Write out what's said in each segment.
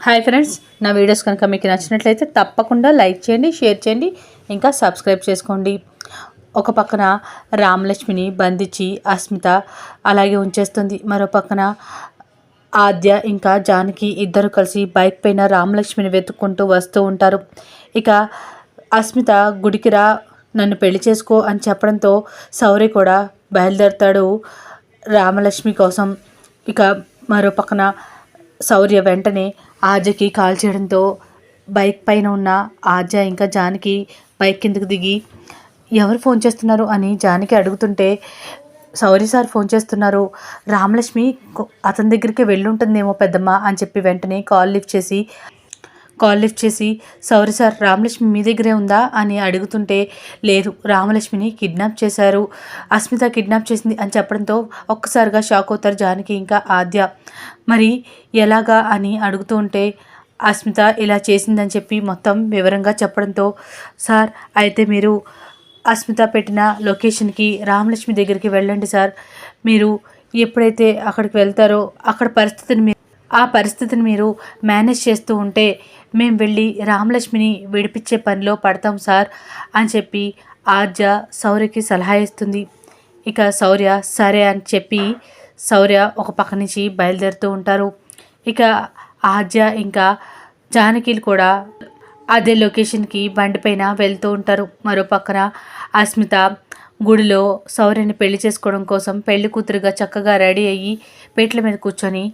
Hi friends నా videos కనుక మీకు నచ్చినట్లయితే తప్పకుండా లైక్ చేయండి షేర్ చేయండి ఇంకా సబ్స్క్రైబ్ చేసుకోండి. ఒక పక్కన రామలక్ష్మిని బంధించి అస్మిత అలాగే ఉంచేస్తుంది. మరో పక్కన ఆద్య ఇంకా జానకి ఇద్దరు కలిసి బైక్ పైన రామలక్ష్మిని వెతుక్కుంటూ వస్తూ ఉంటారు. ఇక అస్మిత గుడికి రా నన్ను పెళ్ళి చేసుకో అని చెప్పడంతో సౌరి కూడా బయలుదేరుతాడు రామలక్ష్మి కోసం. ఇక మరో పక్కన శౌర్య వెంటనే ఆద్యకి కాల్ చేయడంతో బైక్ పైన ఉన్న ఆద్య ఇంకా జానకి బైక్ కిందకు దిగి ఎవరు ఫోన్ చేస్తున్నారు? అని జానకి అడుగుతుంటే సౌరి సార్ ఫోన్ చేస్తున్నారు. రామలక్ష్మి అతని దగ్గరికి వెళ్ళుంటుందేమో పెద్దమ్మ అని చెప్పి వెంటనే కాల్ లిఫ్ట్ చేసి కాల్ లిఫ్ట్ చేసి సౌరి సార్ రామలక్ష్మి మీ దగ్గరే ఉందా? అని అడుగుతుంటే లేదు రామలక్ష్మిని కిడ్నాప్ చేశారు. అస్మిత కిడ్నాప్ చేసింది అని చెప్పడంతో ఒక్కసారిగా షాక్ అవుతారు జానకి ఇంకా ఆద్య. మరి ఎలాగా? అని అడుగుతూ ఉంటే అస్మిత ఇలా చేసిందని చెప్పి మొత్తం వివరంగా చెప్పడంతో సార్ అయితే మీరు అస్మిత పెట్టిన లొకేషన్కి రామలక్ష్మి దగ్గరికి వెళ్ళండి సార్. మీరు ఎప్పుడైతే అక్కడికి వెళ్తారో అక్కడ పరిస్థితిని మీరు ఆ పరిస్థితిని మీరు మేనేజ్ చేస్తూ ఉంటే మేము వెళ్ళి రామలక్ష్మిని విడిపించే పనిలో పడతాం సార్ అని చెప్పి ఆర్జ శౌర్యకి సలహా ఇస్తుంది. ఇక శౌర్య సరే అని చెప్పి శౌర్య ఒక పక్క నుంచి బయలుదేరుతూ ఉంటారు. ఇక ఆర్జ ఇంకా జానకిలు కూడా అదే లొకేషన్కి బండిపైన వెళ్తూ ఉంటారు. మరో పక్కన అస్మిత గుడిలో సౌర్యని పెళ్ళి చేసుకోవడం కోసం పెళ్ళి కూతురుగా చక్కగా రెడీ అయ్యి పీటల మీద కూర్చొని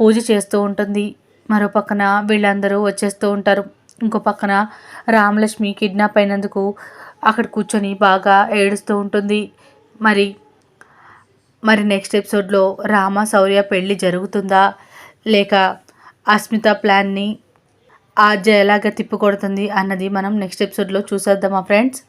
పూజ చేస్తూ ఉంటుంది. మరో పక్కన వీళ్ళందరూ వచ్చేస్తూ ఉంటారు. ఇంకో పక్కన రామలక్ష్మి కిడ్నాప్ అయినందుకు అక్కడ కూర్చొని బాగా ఏడుస్తూ ఉంటుంది. మరి మరి నెక్స్ట్ ఎపిసోడ్లో రామ శౌర్య పెళ్ళి జరుగుతుందా? లేక అస్మిత ప్లాన్ని ఆద్య ఎలాగ తిప్పికొడుతుంది అన్నది మనం నెక్స్ట్ ఎపిసోడ్లో చూసేద్దామా ఫ్రెండ్స్?